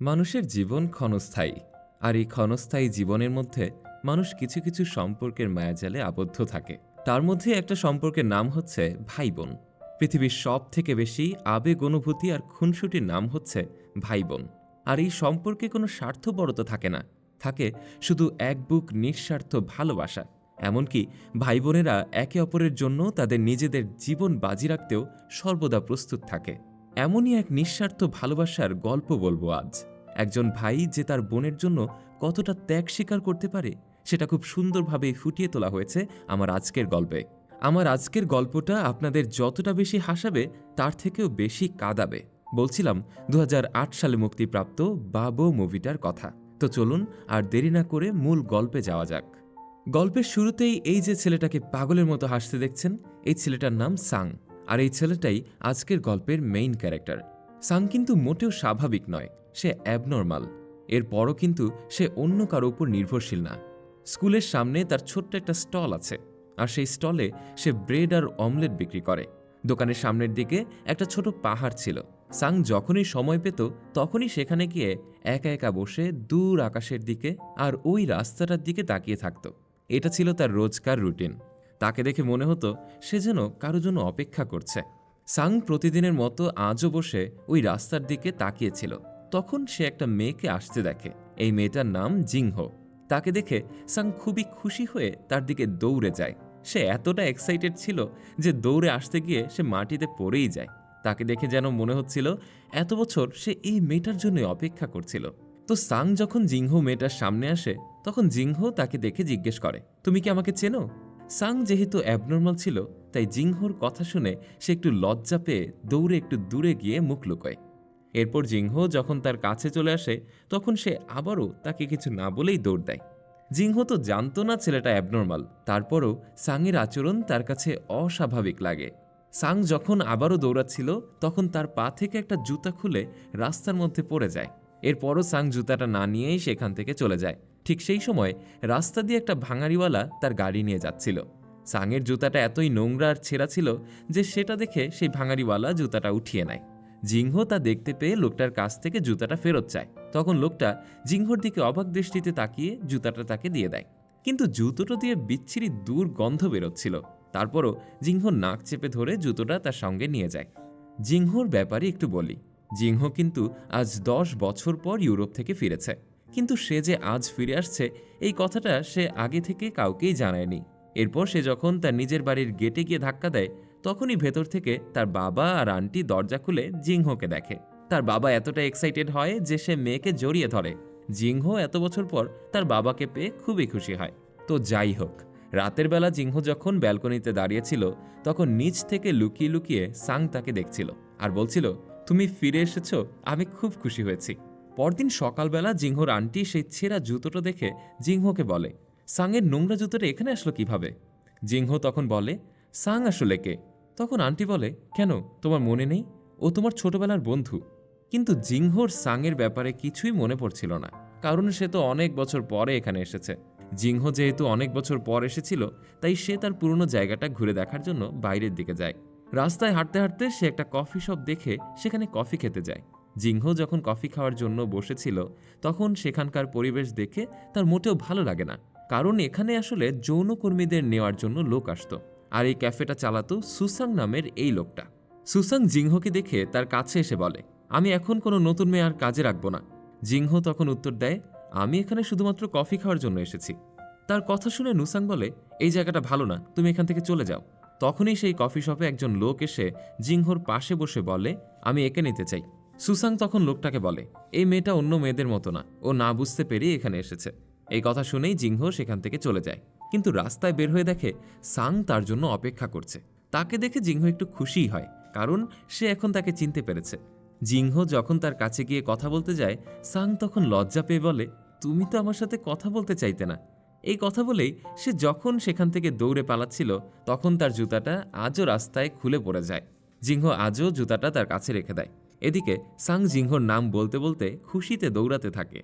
মানুষের জীবন ক্ষণস্থায়ী, আর এই ক্ষণস্থায়ী জীবনের মধ্যে মানুষ কিছু কিছু সম্পর্কের মায়াজালে আবদ্ধ থাকে। তার মধ্যে একটা সম্পর্কের নাম হচ্ছে ভাই বোন পৃথিবীর সব থেকে বেশি আবেগ অনুভূতি আর খুনসুটির নাম হচ্ছে ভাই বোন আর এই সম্পর্কে কোনো স্বার্থপরতা থাকে না। থাকে শুধু এক বুক নিঃস্বার্থ ভালোবাসা। এমনকি ভাই বোনেরা একে অপরের জন্য তাদের নিজেদের জীবন বাজি রাখতেও সর্বদা প্রস্তুত থাকে। এমনই এক নিঃস্বার্থ ভালোবাসার গল্প বলব আজ। একজন ভাই যে তার বোনের জন্য কতটা ত্যাগ স্বীকার করতে পারে, সেটা খুব সুন্দরভাবে ফুটিয়ে তোলা হয়েছে আমার আজকের গল্পে। আমার আজকের গল্পটা আপনাদের যতটা বেশি হাসাবে, তার থেকেও বেশি কাঁদাবে। বলছিলাম দু হাজার আট সালে মুক্তিপ্রাপ্ত বাবো মুভিটার কথা। তো চলুন আর দেরি না করে মূল গল্পে যাওয়া যাক। গল্পের শুরুতেই এই যে ছেলেটাকে পাগলের মতো হাসতে দেখছেন, এই ছেলেটার নাম সাং। আর এই ছেলেটাই আজকের গল্পের মেইন ক্যারেক্টার সাং কিন্তু মোটেও স্বাভাবিক নয়, সে অ্যাবনর্মাল এরপরও কিন্তু সে অন্য কারও উপর নির্ভরশীল না। স্কুলের সামনে তার ছোট্ট একটা স্টল আছে, আর সেই স্টলে সে ব্রেড আর অমলেট বিক্রি করে। দোকানের সামনের দিকে একটা ছোট পাহাড় ছিল। সাং যখনই সময় পেত, তখনই সেখানে গিয়ে একা একা বসে দূর আকাশের দিকে আর ওই রাস্তাটার দিকে তাকিয়ে থাকতো। এটা ছিল তার রোজকার রুটিন তাকে দেখে মনে হতো সে যেন কারও জন্য অপেক্ষা করছে। সাং প্রতিদিনের মতো আজও বসে ওই রাস্তার দিকে তাকিয়েছিল। তখন সে একটা মেয়েকে আসতে দেখে। এই মেয়েটার নাম জিংহো। তাকে দেখে সাং খুবই খুশি হয়ে তার দিকে দৌড়ে যায়। সে এতটা এক্সাইটেড ছিল যে দৌড়ে আসতে গিয়ে সে মাটিতে পড়েই যায়। তাকে দেখে যেন মনে হচ্ছিল এত বছর সে এই মেয়েটার জন্য অপেক্ষা করছিল। তো সাং যখন জিংহো মেয়েটার সামনে আসে, তখন জিংহো তাকে দেখে জিজ্ঞেস করে, তুমি কি আমাকে চেনো? সাং যেহেতু অ্যাবনর্মাল ছিল, তাই জিংহোর কথা শুনে সে একটু লজ্জা পেয়ে দৌড়ে একটু দূরে গিয়ে মুখ লুকোয়। এরপর জিংহো যখন তার কাছে চলে আসে, তখন সে আবারও তাকে কিছু না বলেই দৌড় দেয়। জিংহো তো জানতো না ছেলেটা অ্যাবনর্মাল তারপরও সাংয়ের আচরণ তার কাছে অস্বাভাবিক লাগে। সাং যখন আবারও দৌড়াচ্ছিল, তখন তার পা থেকে একটা জুতা খুলে রাস্তার মধ্যে পড়ে যায়। এরপরও সাং জুতাটা না নিয়েই সেখান থেকে চলে যায়। ঠিক সেই সময় রাস্তা দিয়ে একটা ভাঙাড়িওয়ালা তার গাড়ি নিয়ে যাচ্ছিল। সাংয়ের জুতাটা এতই নোংরা আর ছেঁড়া ছিল যে সেটা দেখে সেই ভাঙাড়িওয়ালা জুতাটা উঠিয়ে নেয়। জিংহ তা দেখতে পেয়ে লোকটার কাছ থেকে জুতাটা ফেরত চায়। তখন লোকটা জিংহর দিকে অবাক দৃষ্টিতে তাকিয়ে জুতাটা তাকে দিয়ে দেয়। কিন্তু জুতোটা দিয়ে বিচ্ছিরি দূর গন্ধ বেরোচ্ছিল। তারপরও জিংহো নাক চেপে ধরে জুতোটা তার সঙ্গে নিয়ে যায়। জিংহর ব্যাপারে একটু বলি। জিংহ কিন্তু আজ দশ বছর পর ইউরোপ থেকে ফিরেছে। কিন্তু সে যে আজ ফিরে আসছে, এই কথাটা সে আগে থেকে কাউকেই জানায়নি। এরপর সে যখন তার নিজের বাড়ির গেটে গিয়ে ধাক্কা দেয়, তখনই ভেতর থেকে তার বাবা আর আন্টি দরজা খুলে জিংহোকে দেখে। তার বাবা এতটা এক্সাইটেড হয় যে সে মেয়েকে জড়িয়ে ধরে। জিংহো এত বছর পর তার বাবাকে পেয়ে খুবই খুশি হয়। তো যাই হোক, রাতের বেলা জিংহ যখন ব্যালকনিতে দাঁড়িয়েছিল, তখন নিচ থেকে লুকিয়ে লুকিয়ে সাং তাকে দেখছিল আর বলছিল, তুমি ফিরে এসেছ, আমি খুব খুশি হয়েছি। পরদিন সকালবেলা জিংহর আন্টি সেই ছেঁড়া জুতোটা দেখে জিংহকে বলে সাংয়ের নোংরা জুতোটা এখানে আসলো কীভাবে? জিংহ তখন বলে সাং আসলে কে? তখন আন্টি বলে, কেন? তোমার মনে নেই? ও তোমার ছোটবেলার বন্ধু। কিন্তু জিংহোর সাংয়ের ব্যাপারে কিছুই মনে পড়ছিল না, কারণ সে তো অনেক বছর পরে এখানে এসেছে। জিংহ যেহেতু অনেক বছর পর এসেছিল, তাই সে তার পুরনো জায়গাটা ঘুরে দেখার জন্য বাইরের দিকে যায়। রাস্তায় হাঁটতে হাঁটতে সে একটা কফি শপ দেখে সেখানে কফি খেতে যায়। জিংহো যখন কফি খাওয়ার জন্য বসেছিল, তখন সেখানকার পরিবেশ দেখে তার মোটেও ভালো লাগে না। কারণ এখানে আসলে যৌনকর্মীদের নেওয়ার জন্য লোক আসত। আর এই ক্যাফেটা চালাতো সুসাং নামের এই লোকটা। সুসাং জিংহকে দেখে তার কাছে এসে বলে, আমি এখন কোনো নতুন মেয়ে আর কাজে রাখব না। জিংহ তখন উত্তর দেয়, আমি এখানে শুধুমাত্র কফি খাওয়ার জন্য এসেছি। তার কথা শুনে নুসাং বলে, এই জায়গাটা ভালো না, তুমি এখান থেকে চলে যাও। তখনই সেই কফি শপে একজন লোক এসে জিংহর পাশে বসে বলে, আমি একে নিতে চাই। সুসাং তখন লোকটাকে বলে, এই মেয়েটা অন্য মেয়েদের মতো না। ও না বুঝতে পেরেই এখানে এসেছে। এই কথা শুনেই জিংহ সেখান থেকে চলে যায়। কিন্তু রাস্তায় বের হয়ে দেখে সাং তার জন্য অপেক্ষা করছে। তাকে দেখে জিংহ একটু খুশিই হয়, কারণ সে এখন তাকে চিনতে পেরেছে। জিংহ যখন তার কাছে গিয়ে কথা বলতে যায়, সাং তখন লজ্জা পেয়ে বলে, তুমি তো আমার সাথে কথা বলতে চাইতে না। এই কথা বলেই সে যখন সেখান থেকে দৌড়ে পালাচ্ছিল, তখন তার জুতাটা আজও রাস্তায় খুলে পড়ে যায়। জিংহ আজও জুতাটা তার কাছে রেখে দেয়। এদিকে সাং জিংহোর নাম বলতে বলতে খুশিতে দৌড়াতে থাকে।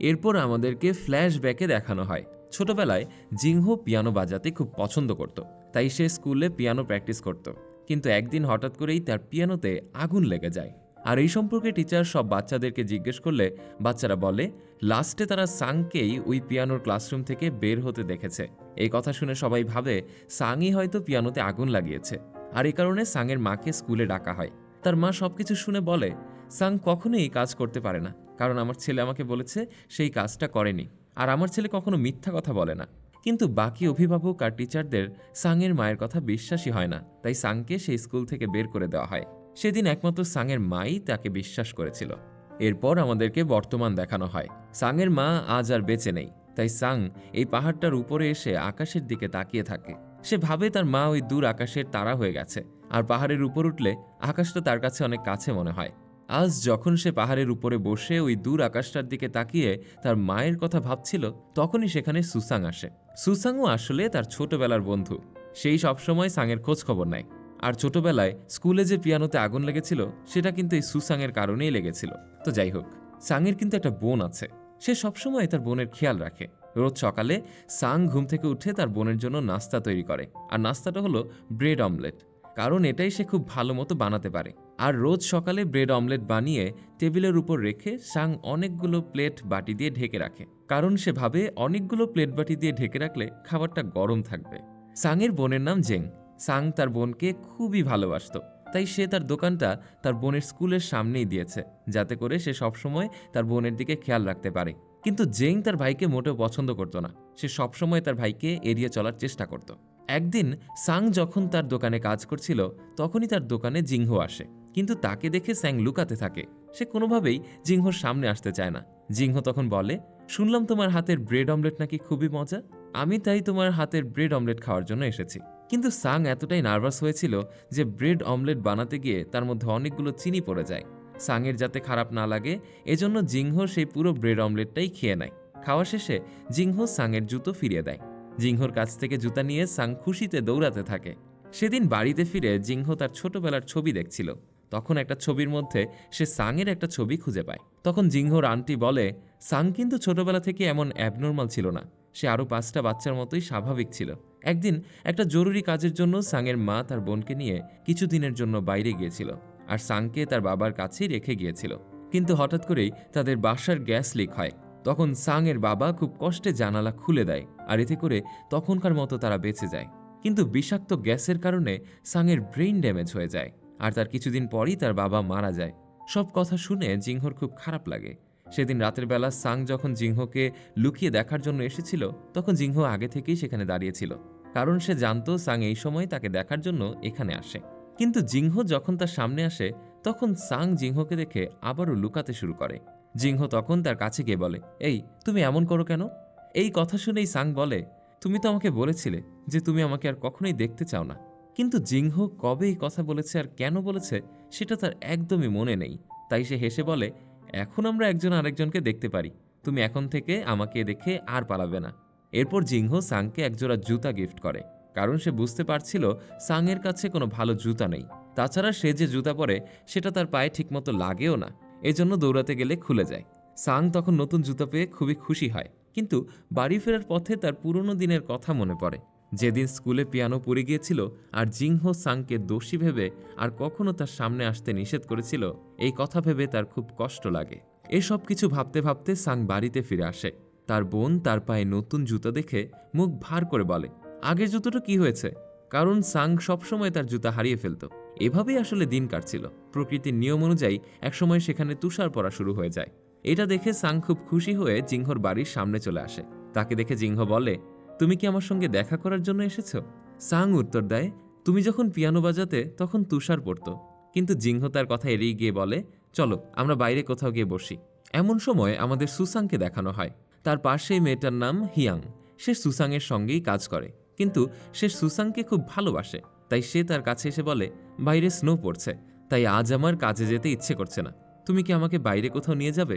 এরপর আমাদেরকে ফ্ল্যাশব্যাকে দেখানো হয়। ছোটবেলায় জিংহো পিয়ানো বাজাতে খুব পছন্দ করত। তাই সে স্কুলে পিয়ানো প্র্যাকটিস করত। কিন্তু একদিন হঠাৎ করেই তার পিয়ানোতে আগুন লেগে যায়। আর এই সম্পর্কে টিচার সব বাচ্চাদেরকে জিজ্ঞেস করলে বাচ্চারা বলে, লাস্টে তারা সাংকেই ওই পিয়ানোর ক্লাসরুম থেকে বের হতে দেখেছে। এই কথা শুনে সবাই ভাবে, সাংই হয়তো পিয়ানোতে আগুন লাগিয়েছে। আর এই কারণে সাংয়ের মাকে স্কুলে ডাকা হয়। তার মা সবকিছু শুনে বলে, সাং কখনোই এই কাজ করতে পারে না। কারণ আমার ছেলে আমাকে বলেছে সেই কাজটা করেনি। আর আমার ছেলে কখনো মিথ্যা কথা বলে না। কিন্তু বাকি অভিভাবক আর টিচারদের সাংয়ের মায়ের কথা বিশ্বাসই হয় না। তাই সাংকে সেই স্কুল থেকে বের করে দেওয়া হয়। সেদিন একমাত্র সাংয়ের মাই তাকে বিশ্বাস করেছিল। এরপর আমাদেরকে বর্তমান দেখানো হয়। সাংয়ের মা আজ আর বেঁচে নেই। তাই সাং এই পাহাড়টার উপরে এসে আকাশের দিকে তাকিয়ে থাকে। সে ভাবে তার মা ওই দূর আকাশের তারা হয়ে গেছে। আর পাহাড়ের উপর উঠলে আকাশটা তার কাছে অনেক কাছে মনে হয়। আজ যখন সে পাহাড়ের উপরে বসে ওই দূর আকাশটার দিকে তাকিয়ে তার মায়ের কথা ভাবছিল, তখনই সেখানে সুসাং আসে। সুসাংও আসলে তার ছোটবেলার বন্ধু। সেই সবসময় সাংয়ের খোঁজ খবর নেয়। আর ছোটবেলায় স্কুলে যে পিয়ানোতে আগুন লেগেছিল, সেটা কিন্তু এই সুসাংয়ের কারণেই লেগেছিল। তো যাই হোক, সাংয়ের কিন্তু একটা বোন আছে। সে সবসময় তার বোনের খেয়াল রাখে। রোজ সকালে সাং ঘুম থেকে উঠে তার বোনের জন্য নাস্তা তৈরি করে। আর নাস্তাটা হলো ব্রেড অমলেট। কারণ এটাই সে খুব ভালো মতো বানাতে পারে। আর রোজ সকালে ব্রেড অমলেট বানিয়ে টেবিলের উপর রেখে সাং অনেকগুলো প্লেট বাটি দিয়ে ঢেকে রাখে। কারণ সে ভাবে অনেকগুলো প্লেট বাটি দিয়ে ঢেকে রাখলে খাবারটা গরম থাকবে। সাংয়ের বোনের নাম জেং। সাং তার বোনকে খুবই ভালোবাসতো। তাই সে তার দোকানটা তার বোনের স্কুলের সামনেই দিয়েছে, যাতে করে সে সবসময় তার বোনের দিকে খেয়াল রাখতে পারে। কিন্তু জেং তার ভাইকে মোটেও পছন্দ করতো না। সে সবসময় তার ভাইকে এড়িয়ে চলার চেষ্টা করত। একদিন সাং যখন তার দোকানে কাজ করছিল, তখনই তার দোকানে জিংহো আসে। কিন্তু তাকে দেখে স্যাং লুকাতে থাকে। সে কোনোভাবেই জিংহোর সামনে আসতে চায় না। জিংহ তখন বলে, শুনলাম তোমার হাতের ব্রেড অমলেট নাকি খুবই মজা। আমি তাই তোমার হাতের ব্রেড অমলেট খাওয়ার জন্য এসেছি। কিন্তু সাং এতটাই নার্ভাস হয়েছিল যে ব্রেড অমলেট বানাতে গিয়ে তার মধ্যে অনেকগুলো চিনি পড়ে যায়। সাংয়ের যাতে খারাপ না লাগে, এজন্য জিংহ সেই পুরো ব্রেড অমলেটটাই খেয়ে নেয়। খাওয়া শেষে জিংহো সাংয়ের জুতো ফিরিয়ে দেয়। জিংহোর কাছ থেকে জুতা নিয়ে সাং খুশিতে দৌড়াতে থাকে। সেদিন বাড়িতে ফিরে জিংহ তার ছোটবেলার ছবি দেখছিল। তখন একটা ছবির মধ্যে সে সাংয়ের একটা ছবি খুঁজে পায়। তখন জিংহোর আন্টি বলে, সাং কিন্তু ছোটবেলা থেকে এমন অ্যাবনর্মাল ছিল না। সে আরও পাঁচটা বাচ্চার মতোই স্বাভাবিক ছিল। একদিন একটা জরুরি কাজের জন্য সাংয়ের মা তার বোনকে নিয়ে কিছুদিনের জন্য বাইরে গিয়েছিল আর সাংকে তার বাবার কাছেই রেখে গিয়েছিল। কিন্তু হঠাৎ করেই তাদের বাসার গ্যাস লিক হয়। তখন সাংয়ের বাবা খুব কষ্টে জানালা খুলে দেয় আর এতে করে তখনকার মতো তারা বেঁচে যায়। কিন্তু বিষাক্ত গ্যাসের কারণে সাংয়ের ব্রেইন ড্যামেজ হয়ে যায় আর তার কিছুদিন পরই তার বাবা মারা যায়। সব কথা শুনে জিংহর খুব খারাপ লাগে। সেদিন রাতের বেলা সাং যখন জিংহকে লুকিয়ে দেখার জন্য এসেছিল, তখন জিংহ আগে থেকেই সেখানে দাঁড়িয়েছিল কারণ সে জানতো সাং এই সময় তাকে দেখার জন্য এখানে আসে। কিন্তু জিংহ যখন তার সামনে আসে, তখন সাং জিংহকে দেখে আবারও লুকাতে শুরু করে। জিংহো তখন তার কাছে গিয়ে বলে, এই, তুমি এমন করো কেন? এই কথা শুনেই সাং বলে, তুমি তো আমাকে বলেছিলে যে তুমি আমাকে আর কখনোই দেখতে চাও না। কিন্তু জিংহ কবে এই কথা বলেছে আর কেন বলেছে, সেটা তার একদমই মনে নেই। তাই সে হেসে বলে, এখন আমরা একজন আরেকজনকে দেখতে পারি। তুমি এখন থেকে আমাকে দেখে আর পালাবে না। এরপর জিংহ সাংকে একজোড়া জুতা গিফট করে। কারণ সে বুঝতে পারছিল সাংয়ের কাছে কোনো ভালো জুতা নেই। তাছাড়া সে যে জুতা পরে, সেটা তার পায়ে ঠিকমতো লাগেও না। এজন্য দৌড়াতে গেলে খুলে যায়। সাং তখন নতুন জুতা পেয়ে খুবই খুশি হয়। কিন্তু বাড়ি ফেরার পথে তার পুরনো দিনের কথা মনে পড়ে। যেদিন স্কুলে পিয়ানো পড়ে গিয়েছিল আর জিংহো সাংকে দোষী ভেবে আর কখনো তার সামনে আসতে নিষেধ করেছিল, এই কথা ভেবে তার খুব কষ্ট লাগে। এসব কিছু ভাবতে ভাবতে সাং বাড়িতে ফিরে আসে। তার বোন তার পায়ে নতুন জুতো দেখে মুখ ভার করে বলে, আগের জুতোটা কি হয়েছে? কারণ সাং সবসময় তার জুতা হারিয়ে ফেলত। এভাবেই আসলে দিন কাটছিল। প্রকৃতির নিয়ম অনুযায়ী একসময় সেখানে তুষার পড়া শুরু হয়ে যায়। এটা দেখে সাং খুব খুশি হয়ে জিংহর বাড়ির সামনে চলে আসে। তাকে দেখে জিংহ বলে, তুমি কি আমার সঙ্গে দেখা করার জন্য এসেছ? সাং উত্তর দেয়, তুমি যখন পিয়ানো বাজাতে, তখন তুষার পড়তো। কিন্তু জিংহ তার কথা এড়িয়ে গিয়ে বলে, চলো, আমরা বাইরে কোথাও গিয়ে বসি। এমন সময় আমাদের সুসাংকে দেখানো হয়। তার পাশেই মেয়েটার নাম হিয়াং। সে সুসাংয়ের সঙ্গেই কাজ করে। কিন্তু সে সুসাংকে খুব ভালোবাসে, তাই সে তার কাছে এসে বলে, বাইরে স্নো পড়ছে, তাই আজ আমার কাজে যেতে ইচ্ছে করছে না। তুমি কি আমাকে বাইরে কোথাও নিয়ে যাবে?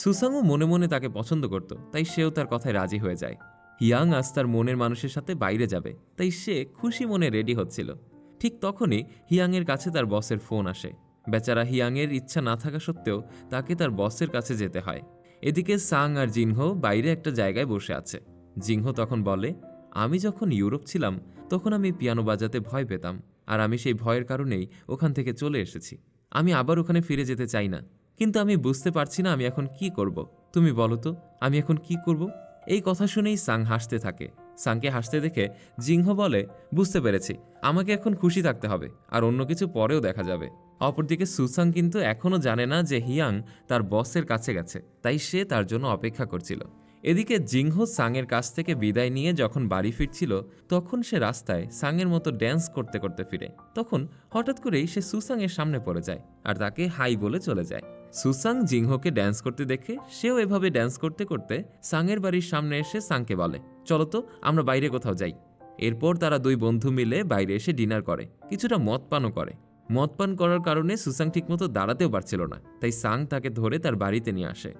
সুসাংও মনে মনে তাকে পছন্দ করত, তাই সেও তার কথায় রাজি হয়ে যায়। হিয়াং আজ তার মনের মানুষের সাথে বাইরে যাবে, তাই সে খুশি মনে রেডি হচ্ছিল। ঠিক তখনই হিয়াংয়ের কাছে তার বসের ফোন আসে। বেচারা হিয়াংয়ের ইচ্ছা না থাকা সত্ত্বেও তাকে তার বসের কাছে যেতে হয়। এদিকে সাং আর জিনহো বাইরে একটা জায়গায় বসে আছে। জিংহ তখন বলে আমি যখন ইউরোপ ছিলাম, তখন আমি পিয়ানো বাজাতে ভয় পেতাম, আর আমি সেই ভয়ের কারণেই ওখান থেকে চলে এসেছি। আমি আবার ওখানে ফিরে যেতে চাই না। কিন্তু আমি বুঝতে পারছি না আমি এখন কি করব। তুমি বলো তো, আমি এখন কি করব? এই কথা শুনেই সাং হাসতে থাকে। সাংকে হাসতে দেখে জিংহ বলে, বুঝতে পেরেছি, আমাকে এখন খুশি থাকতে হবে, আর অন্য কিছু পরেও দেখা যাবে। অপরদিকে সুসাং কিন্তু এখনও জানে না যে হিয়াং তার বসের কাছে গেছে, তাই সে তার জন্য অপেক্ষা করছিল। এদিকে জিংহ সাংয়ের কাছ থেকে বিদায় নিয়ে যখন বাড়ি ফিরছিল, তখন সে রাস্তায় সাংয়ের মতো ড্যান্স করতে করতে ফিরে। তখন হঠাৎ করেই সে সুসাংয়ের সামনে পড়ে যায় আর তাকে হাই বলে চলে যায়। সুসাং জিংহকে ড্যান্স করতে দেখে সেও এভাবে ড্যান্স করতে করতে সাংয়ের বাড়ির সামনে এসে সাংকে বলে, চলো তো, আমরা বাইরে কোথাও যাই। এরপর তারা দুই বন্ধু মিলে বাইরে এসে ডিনার করে, কিছুটা মদ পানও করে। মদ পান করার কারণে সুসাং ঠিকমতো দাঁড়াতেও পারছিল না, তাই সাং তাকে ধরে তার বাড়িতে নিয়ে আসে।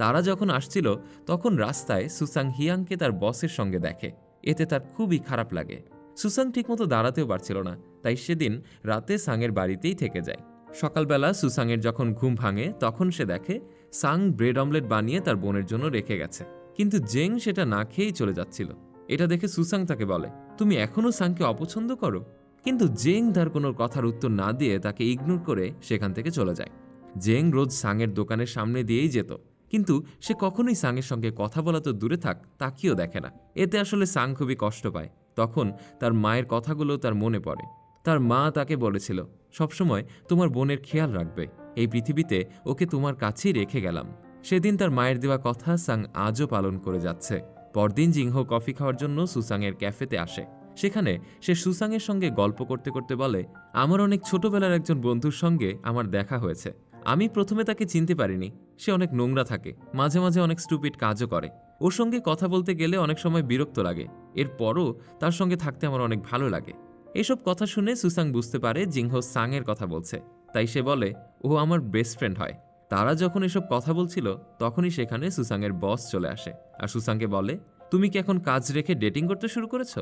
তারা যখন আসছিল, তখন রাস্তায় সুসাং হিয়াংকে তার বসের সঙ্গে দেখে। এতে তার খুবই খারাপ লাগে। সুসাং ঠিকমতো দাঁড়াতেও পারছিল না, তাই সেদিন রাতে সাংয়ের বাড়িতেই থেকে যায়। সকালবেলা সুসাংয়ের যখন ঘুম ভাঙে, তখন সে দেখে সাং ব্রেড অমলেট বানিয়ে তার বোনের জন্য রেখে গেছে। কিন্তু জেং সেটা না খেয়েই চলে যাচ্ছিল। এটা দেখে সুসাং তাকে বলে, তুমি এখনও সাংকে অপছন্দ করো? কিন্তু জেং তার কোনো কথার উত্তর না দিয়ে তাকে ইগনোর করে সেখান থেকে চলে যায়। জেং রোজ সাংয়ের দোকানের সামনে দিয়েই যেত। কিন্তু সে কখনোই সাংয়ের সঙ্গে কথা বলা তো দূরে থাক, তাকিয়েও দেখে না। এতে আসলে সাং খুবই কষ্ট পায়। তখন তার মায়ের কথাগুলো তার মনে পড়ে। তার মা তাকে বলেছিল, সবসময় তোমার বোনের খেয়াল রাখবে। এই পৃথিবীতে ওকে তোমার কাছেই রেখে গেলাম। সেদিন তার মায়ের দেওয়া কথা সাং আজও পালন করে যাচ্ছে। পরদিন জিংহ কফি খাওয়ার জন্য সুসাংয়ের ক্যাফেতে আসে। সেখানে সে সুসাংয়ের সঙ্গে গল্প করতে করতে বলে, আমার অনেক ছোটবেলার একজন বন্ধুর সঙ্গে আমার দেখা হয়েছে। আমি প্রথমে তাকে চিনতে পারিনি। সে অনেক নোংরা থাকে, মাঝে মাঝে অনেক স্টুপিড কাজও করে। ওর সঙ্গে কথা বলতে গেলে অনেক সময় বিরক্ত লাগে, এরপরও তার সঙ্গে থাকতে আমার অনেক ভালো লাগে। এসব কথা শুনে সুসাং বুঝতে পারে জিংহ সাংয়ের কথা বলছে, তাই সে বলে, ও আমার বেস্ট ফ্রেন্ড হয়। তারা যখন এসব কথা বলছিল, তখনই সেখানে সুসাংয়ের বস চলে আসে আর সুসাংকে বলে, তুমি কি এখন কাজ রেখে ডেটিং করতে শুরু করেছ?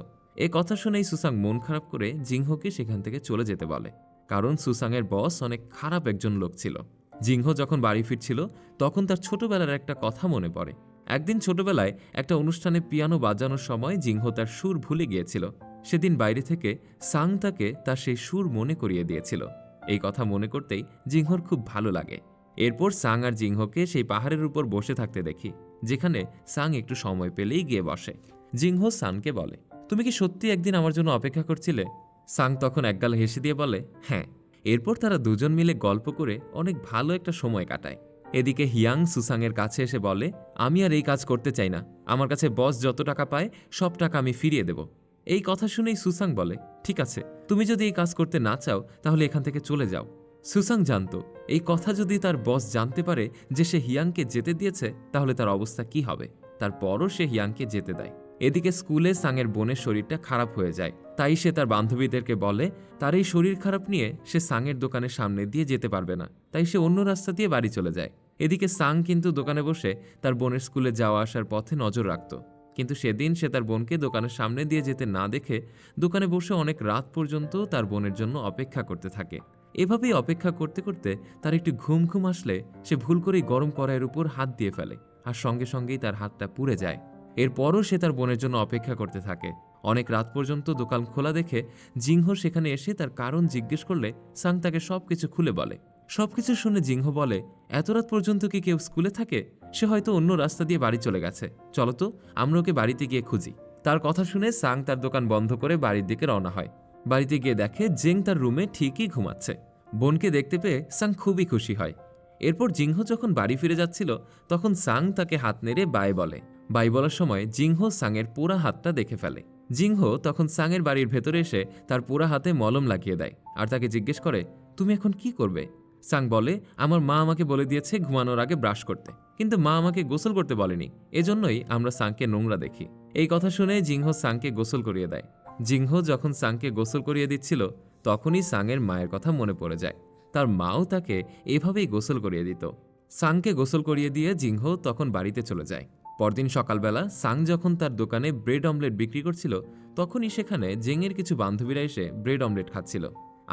এ কথা শুনেই সুসাং মন খারাপ করে জিংহকে সেখান থেকে চলে যেতে বলে, কারণ সুসাংয়ের বস অনেক খারাপ একজন লোক ছিল। জিংহ যখন বাড়ি ফিরছিল, তখন তার ছোটবেলার একটা কথা মনে পড়ে। একদিন ছোটবেলায় একটা অনুষ্ঠানে পিয়ানো বাজানোর সময় জিংহ তার সুর ভুলে গিয়েছিল। সেদিন বাইরে থেকে সাং তাকে তার সেই সুর মনে করিয়ে দিয়েছিল। এই কথা মনে করতেই জিংহর খুব ভালো লাগে। এরপর সাং আর জিংহকে সেই পাহাড়ের উপর বসে থাকতে দেখি, যেখানে সাং একটু সময় পেলেই গিয়ে বসে। জিংহ সানকে বলে, তুমি কি সত্যি একদিন আমার জন্য অপেক্ষা করছিলে? সাং তখন একগাল হেসে দিয়ে বলে হ্যাঁ। এরপর তারা দুজন মিলে গল্প করে অনেক ভালো একটা সময় কাটায়। এদিকে হিয়াং সুসাংয়ের কাছে এসে বলে, আমি আর এই কাজ করতে চাই না। আমার কাছে বস যত টাকা পায়, সব টাকা আমি ফিরিয়ে দেব এই কথা শুনেই সুসাং বলে, ঠিক আছে, তুমি যদি এই কাজ করতে না চাও, তাহলে এখান থেকে চলে যাও সুসাং জানতো, এই কথা যদি তার বস জানতে পারে যে সে হিয়াংকে যেতে দিয়েছে, তাহলে তার অবস্থা কি হবে? তারপরও সে হিয়াংকে যেতে দেয়। এদিকে স্কুলে সাংয়ের বোনের শরীরটা খারাপ হয়ে যায়। তাই সে তার বান্ধবীদেরকে বলে, তার এই শরীর খারাপ নিয়ে সে সাংয়ের দোকানের সামনে দিয়ে যেতে পারবে না। তাই সে অন্য রাস্তা দিয়ে বাড়ি চলে যায়। এদিকে সাং কিন্তু দোকানে বসে তার বোনের স্কুলে যাওয়া আসার পথে নজর রাখত। কিন্তু সেদিন সে তার বোনকে দোকানের সামনে দিয়ে যেতে না দেখে দোকানে বসে অনেক রাত পর্যন্ত তার বোনের জন্য অপেক্ষা করতে থাকে। এভাবেই অপেক্ষা করতে করতে তার একটি ঘুম ঘুম আসলে সে ভুল করেই গরম কড়াইয়ের উপর হাত দিয়ে ফেলে। আর সঙ্গে সঙ্গেই তার হাতটা পুড়ে যায়। এরপরও সে তার বোনের জন্য অপেক্ষা করতে থাকে। অনেক রাত পর্যন্ত দোকান খোলা দেখে জিংহ সেখানে এসে তার কারণ জিজ্ঞেস করলে সাং তাকে সবকিছু খুলে বলে। সবকিছু শুনে জিংহ বলে, এত রাত পর্যন্ত কি কেউ স্কুলে থাকে? সে হয়তো অন্য রাস্তা দিয়ে বাড়ি চলে গেছে। চলো তো, আমরা ওকে বাড়িতে গিয়ে খুঁজি। তার কথা শুনে সাং তার দোকান বন্ধ করে বাড়ির দিকে রওনা হয়। বাড়িতে গিয়ে দেখে জেং তার রুমে ঠিকই ঘুমাচ্ছে। বোনকে দেখতে পেয়ে সাং খুবই খুশি হয়। এরপর জিংহ যখন বাড়ি ফিরে যাচ্ছিল, তখন সাং তাকে হাত নেড়ে বাই বলে বাই বলার সময় জিংহ সাংয়ের পোড়া হাতটা দেখে ফেলে। জিংহ তখন সাংয়ের বাড়ির ভেতরে এসে তার পোড়া হাতে মলম লাগিয়ে দেয় আর তাকে জিজ্ঞেস করে, তুমি এখন কি করবে? সাং বলে, আমার মা আমাকে বলে দিয়েছে ঘুমানোর আগে ব্রাশ করতে। কিন্তু মা আমাকে গোসল করতে বলেনি। এজন্যই আমরা সাংকে নোংরা দেখি। এই কথা শুনে জিংহ সাংকে গোসল করিয়ে দেয়। জিংহ যখন সাংকে গোসল করিয়ে দিচ্ছিল, তখনই সাংয়ের মায়ের কথা মনে পড়ে যায়। তার মাও তাকে এভাবেই গোসল করিয়ে দিত। সাংকে গোসল করিয়ে দিয়ে জিংহ তখন বাড়িতে চলে যায়। পরদিন সকালবেলা সাং যখন তার দোকানে ব্রেড অমলেট বিক্রি করছিল, তখনই সেখানে জেংয়ের কিছু বান্ধবীরা এসে ব্রেড অমলেট খাচ্ছিল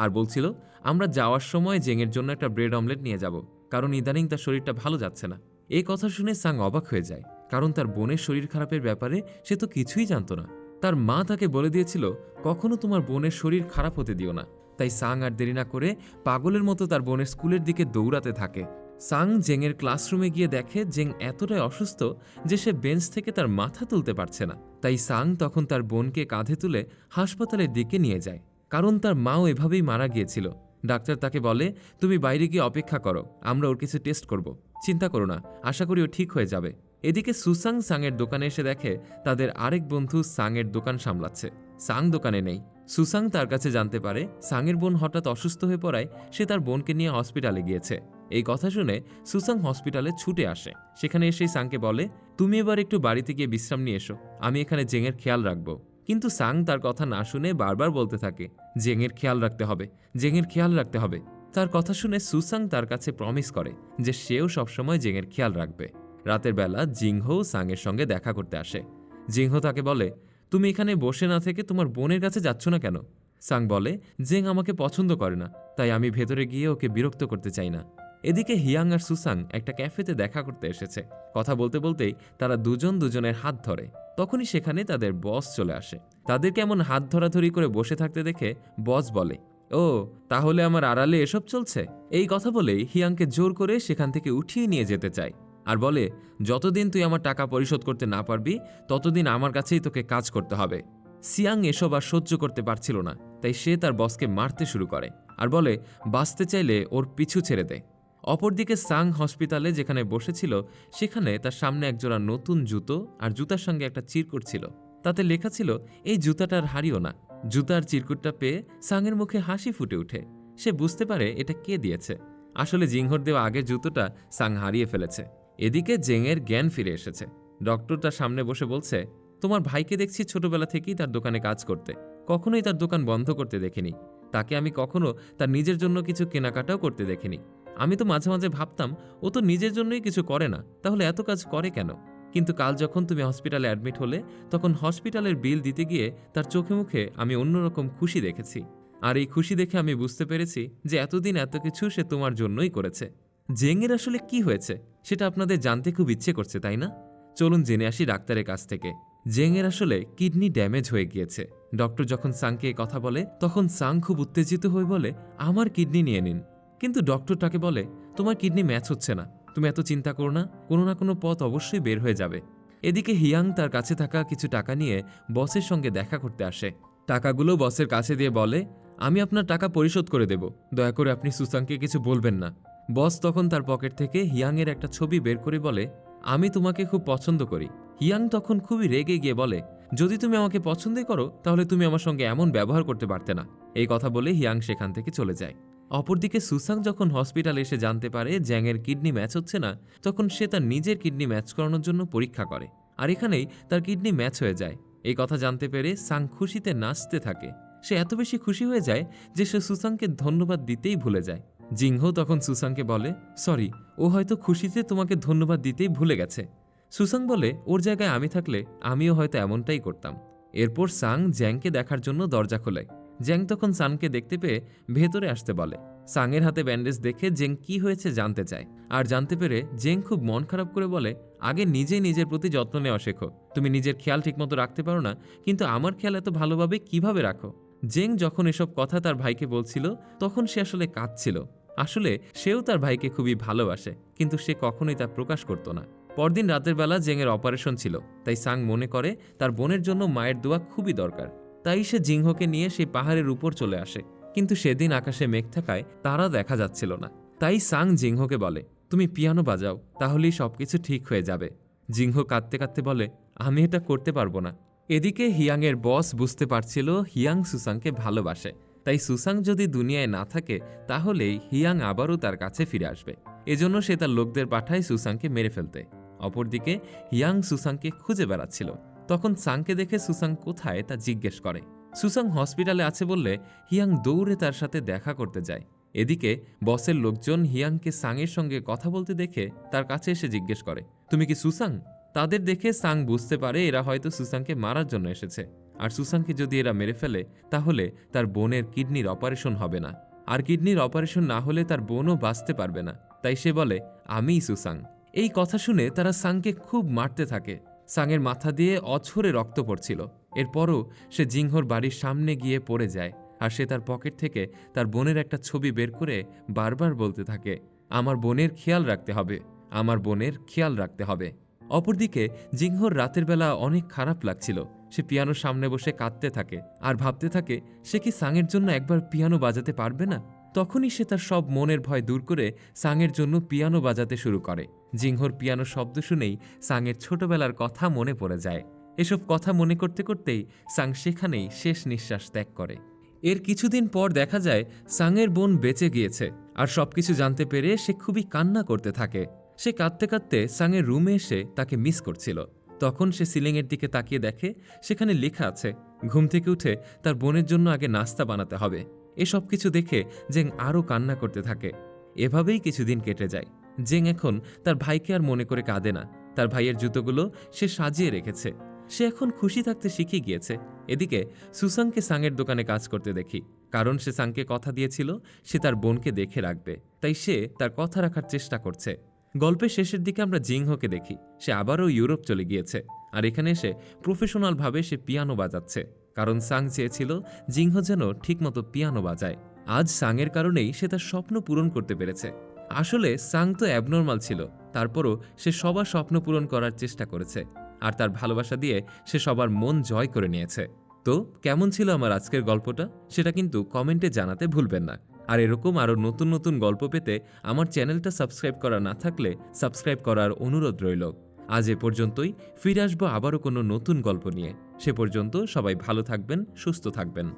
আর বলছিল, আমরা যাওয়ার সময় জেংয়ের জন্য একটা ব্রেড অমলেট নিয়ে যাব, কারণ ইদানিং তার শরীরটা ভালো যাচ্ছে না। এই কথা শুনে সাং অবাক হয়ে যায়, কারণ তার বোনের শরীর খারাপের ব্যাপারে সে তো কিছুই জানতো না। তার মা তাকে বলে দিয়েছিল, কখনো তোমার বোনের শরীর খারাপ হতে দিও না। তাই সাং আর দেরি না করে পাগলের মতো তার বোনের স্কুলের দিকে দৌড়াতে থাকে। সাং জেংয়ের ক্লাসরুমে গিয়ে দেখে জেং এতটাই অসুস্থ যে সে বেঞ্চ থেকে তার মাথা তুলতে পারছে না। তাই সাং তখন তার বোনকে কাঁধে তুলে হাসপাতালের দিকে নিয়ে যায়। কারণ তার মাও এভাবেই মারা গিয়েছিল। ডাক্তার তাকে বলে, তুমি বাইরে গিয়ে অপেক্ষা করো, আমরা ওর কিছু টেস্ট করব। চিন্তা করো না, আশা করি ও ঠিক হয়ে যাবে। এদিকে সুসাং সাংয়ের দোকানে এসে দেখে তাদের আরেক বন্ধু সাংয়ের দোকান সামলাচ্ছে। সাং দোকানে নেই। সুসাং তার কাছে জানতে পারে, সাংয়ের বোন হঠাৎ অসুস্থ হয়ে পড়ায় সে তার বোনকে নিয়ে হসপিটালে গিয়েছে। এই কথা শুনে সুসাং হসপিটালে ছুটে আসে। সেখানে এসেই সাংকে বলে, তুমি এবার একটু বাড়িতে গিয়ে বিশ্রাম নিয়ে এসো। আমি এখানে জেঙের খেয়াল রাখব। কিন্তু সাং তার কথা না শুনে বারবার বলতে থাকে, জেঙের খেয়াল রাখতে হবে, জেঙের খেয়াল রাখতে হবে। তার কথা শুনে সুসাং তার কাছে প্রমিস করে যে সেও সবসময় জেঙের খেয়াল রাখবে। রাতের বেলা জিংহো সাংয়ের সঙ্গে দেখা করতে আসে। জিংহো তাকে বলে, তুমি এখানে বসে না থেকে তোমার বোনের কাছে যাচ্ছ না কেন? সাং বলে, জেং আমাকে পছন্দ করে না, তাই আমি ভেতরে গিয়ে ওকে বিরক্ত করতে চাই না। এদিকে হিয়াং আর সুসাং একটা ক্যাফেতে দেখা করতে এসেছে। কথা বলতে বলতেই তারা দুজন দুজনের হাত ধরে। তখনই সেখানে তাদের বস চলে আসে। তাদেরকে এমন হাত ধরাধরি করে বসে থাকতে দেখে বস বলে, ও, তাহলে আমার আড়ালে এসব চলছে? এই কথা বলেই হিয়াংকে জোর করে সেখান থেকে উঠিয়ে নিয়ে যেতে চায় আর বলে, যতদিন তুই আমার টাকা পরিশোধ করতে না পারবি, ততদিন আমার কাছেই তোকে কাজ করতে হবে। সিয়াং এসব আর সহ্য করতে পারছিল না, তাই সে তার বসকে মারতে শুরু করে আর বলে, বাঁচতে চাইলে ওর পিছু ছেড়ে দেয় অপরদিকে সাং হসপিটালে যেখানে বসেছিল, সেখানে তার সামনে একজোড়া নতুন জুতো আর জুতার সঙ্গে একটা চিরকুট ছিল। তাতে লেখা ছিল, এই জুতাটার হারিও না। জুতার চিরকুটটা পেয়ে সাংয়ের মুখে হাসি ফুটে ওঠে। সে বুঝতে পারে এটা কে দিয়েছে। আসলে জিংহর দেওয়া আগের জুতোটা সাং হারিয়ে ফেলেছে। এদিকে জেংয়ের জ্ঞান ফিরে এসেছে। ডক্টর তার সামনে বসে বলছে, তোমার ভাইকে দেখছি ছোটবেলা থেকেই তার দোকানে কাজ করতে। কখনোই তার দোকান বন্ধ করতে দেখিনি। তাকে আমি কখনো তার নিজের জন্য কিছু কেনাকাটাও করতে দেখিনি। আমি তো মাঝে মাঝে ভাবতাম, ও তো নিজের জন্যই কিছু করে না, তাহলে এত কাজ করে কেন? কিন্তু কাল যখন তুমি হসপিটালে অ্যাডমিট হলে, তখন হসপিটালের বিল দিতে গিয়ে তার চোখে মুখে আমি অন্যরকম খুশি দেখেছি। আর এই খুশি দেখে আমি বুঝতে পেরেছি যে এতদিন এত কিছু সে তোমার জন্যই করেছে। জেংয়ের আসলে কি হয়েছে, সেটা আপনাদের জানতে খুব ইচ্ছে করছে, তাই না? চলুন জেনে আসি ডাক্তারের কাছ থেকে। জেংয়ের আসলে কিডনি ড্যামেজ হয়ে গিয়েছে। ডক্টর যখন সাংকে কথা বলে, তখন সাং খুব উত্তেজিত হয়ে বলে, আমার কিডনি নিয়ে নিন। কিন্তু ডক্টর তাকে বলে, তোমার কিডনি ম্যাচ হচ্ছে না। তুমি এত চিন্তা করো না। কোনো না কোনো পথ অবশ্যই বের হয়ে যাবে। এদিকে হিয়াং তার কাছে থাকা কিছু টাকা নিয়ে বসের সঙ্গে দেখা করতে আসে। টাকাগুলো বসের কাছে দিয়ে বলে, আমি আপনার টাকা পরিশোধ করে দেব। দয়া করে আপনি সুসাংকে কিছু বলবেন না। বস তখন তার পকেট থেকে হিয়াংয়ের একটা ছবি বের করে বলে, আমি তোমাকে খুব পছন্দ করি। হিয়াং তখন খুবই রেগে গিয়ে বলে, যদি তুমি আমাকে পছন্দই করো, তাহলে তুমি আমার সঙ্গে এমন ব্যবহার করতে পারতে না। এই কথা বলে হিয়াং সেখান থেকে চলে যায়। অপরদিকে সুসাং যখন হসপিটালে এসে জানতে পারে জ্যাংয়ের কিডনি ম্যাচ হচ্ছে না, তখন সে তার নিজের কিডনি ম্যাচ করানোর জন্য পরীক্ষা করে। আর এখানেই তার কিডনি ম্যাচ হয়ে যায়। এই কথা জানতে পেরে সাং খুশিতে নাচতে থাকে। সে এত বেশি খুশি হয়ে যায় যে সে সুসাংকে ধন্যবাদ দিতেই ভুলে যায়। জিংহো তখন সুসাংকে বলে, সরি, ও হয়তো খুশিতে তোমাকে ধন্যবাদ দিতেই ভুলে গেছে। সুসাং বলে, ওর জায়গায় আমি থাকলে আমিও হয়তো এমনটাই করতাম। এরপর সাং জ্যাংকে দেখার জন্য দরজা খোলে। জ্যাং তখন সানকে দেখতে পেয়ে ভেতরে আসতে বলে। সাংয়ের হাতে ব্যান্ডেজ দেখে জেং কি হয়েছে জানতে চায়। আর জানতে পেরে জেং খুব মন খারাপ করে বলে, আগে নিজে নিজের প্রতি যত্ন নেওয়া শেখো। তুমি নিজের খেয়াল ঠিকমতো রাখতে পারো না, কিন্তু আমার খেয়াল এত ভালোভাবে কীভাবে রাখো? জেং যখন এসব কথা তার ভাইকে বলছিল, তখন সে আসলে কাঁদছিল। আসলে সেও তার ভাইকে খুবই ভালোবাসে, কিন্তু সে কখনোই তা প্রকাশ করতো না। পরদিন রাতের বেলা জেংয়ের অপারেশন ছিল, তাই সাং মনে করে তার বোনের জন্য মায়ের দোয়া খুবই দরকার। তাই সে জিংহকে নিয়ে সেই পাহাড়ের উপর চলে আসে। কিন্তু সেদিন আকাশে মেঘ থাকায় তারা দেখা যাচ্ছিল না। তাই সাং জিংহকে বলে, তুমি পিয়ানো বাজাও, তাহলেই সবকিছু ঠিক হয়ে যাবে। জিংহ কাঁদতে কাঁদতে বলে, আমি এটা করতে পারব না। এদিকে হিয়াংয়ের বস বুঝতে পারছিল হিয়াং সুসাংকে ভালোবাসে। তাই সুসাং যদি দুনিয়ায় না থাকে, তাহলেই হিয়াং আবারও তার কাছে ফিরে আসবে। এজন্য সে তার লোকদের পাঠায় সুসাংকে মেরে ফেলতে। অপরদিকে হিয়াং সুসাংকে খুঁজে বেড়াচ্ছিল। তখন সাংকে দেখে সুসাং কোথায় তা জিজ্ঞেস করে। সুসাং হসপিটালে আছে বললে হিয়াং দৌড়ে তার সাথে দেখা করতে যায়। এদিকে বসের লোকজন হিয়াংকে সাংয়ের সঙ্গে কথা বলতে দেখে তার কাছে এসে জিজ্ঞেস করে, তুমি কি সুসাং? তাদের দেখে সাং বুঝতে পারে এরা হয়তো সুসাংকে মারার জন্য এসেছে। আর সুসাংকে যদি এরা মেরে ফেলে, তাহলে তার বোনের কিডনির অপারেশন হবে না। আর কিডনির অপারেশন না হলে তার বোনও বাঁচতে পারবে না। তাই সে বলে, আমিই সুসাং। এই কথা শুনে তারা সাংকে খুব মারতে থাকে। সাংয়ের মাথা দিয়ে অছরে রক্ত পড়ছিল। এরপরও সে জিংহর বাড়ির সামনে গিয়ে পড়ে যায় আর সে তার পকেট থেকে তার বোনের একটা ছবি বের করে বারবার বলতে থাকে, আমার বোনের খেয়াল রাখতে হবে, আমার বোনের খেয়াল রাখতে হবে। অপরদিকে জিংহর রাতের বেলা অনেক খারাপ লাগছিল। সে পিয়ানোর সামনে বসে কাঁদতে থাকে আর ভাবতে থাকে, সে কি সাংয়ের জন্য একবার পিয়ানো বাজাতে পারবে না? তখনই সে তার সব মনের ভয় দূর করে সাংয়ের জন্য পিয়ানো বাজাতে শুরু করে। জিংহর পিয়ানো শব্দ শুনেই সাংয়ের ছোটবেলার কথা মনে পড়ে যায়। এসব কথা মনে করতে করতেই সাং সেখানেই শেষ নিঃশ্বাস ত্যাগ করে। এর কিছুদিন পর দেখা যায় সাংয়ের বোন বেঁচে গিয়েছে আর সবকিছু জানতে পেরে সে খুবই কান্না করতে থাকে। সে কাঁদতে কাঁদতে সাংয়ের রুমে এসে তাকে মিস করছিল। তখন সে সিলিংয়ের দিকে তাকিয়ে দেখে সেখানে লেখা আছে, ঘুম থেকে উঠে তার বোনের জন্য আগে নাস্তা বানাতে হবে। এসব কিছু দেখে জেং আরও কান্না করতে থাকে। এভাবেই কিছুদিন কেটে যায়। জেং এখন তার ভাইকে আর মনে করে কাঁদে না। তার ভাইয়ের জুতোগুলো সে সাজিয়ে রেখেছে। সে এখন খুশি থাকতে শিখে গিয়েছে। এদিকে সুসাংকে সাংয়ের দোকানে কাজ করতে দেখি। কারণ সে সাংকে কথা দিয়েছিল, সে তার বোনকে দেখে রাখবে। তাই সে তার কথা রাখার চেষ্টা করছে। গল্পের শেষের দিকে আমরা জিংহকে দেখি। সে আবারও ইউরোপ চলে গিয়েছে। আর এখানে এসে প্রফেশনালভাবে সে পিয়ানো বাজাচ্ছে। কারণ সাং চেয়েছিল জিংহ যেন ঠিকমতো পিয়ানো বাজায়। আজ সাংয়ের কারণেই সে তার স্বপ্ন পূরণ করতে পেরেছে। আসলে সাং তো অ্যাবনর্মাল ছিল, তারপরও সে সবার স্বপ্ন পূরণ করার চেষ্টা করেছে, আর তার ভালোবাসা দিয়ে সে সবার মন জয় করে নিয়েছে। তো, কেমন ছিল আমার আজকের গল্পটা? সেটা কিন্তু কমেন্টে জানাতে ভুলবেন না। আর এরকম আরও নতুন নতুন গল্প পেতে আমার চ্যানেলটা সাবস্ক্রাইব করা না থাকলে সাবস্ক্রাইব করার অনুরোধ রইল। আজ এ পর্যন্তই। ফিরে আসব আবারও কোনো নতুন গল্প নিয়ে। সে পর্যন্ত সবাই ভালো থাকবেন, সুস্থ থাকবেন।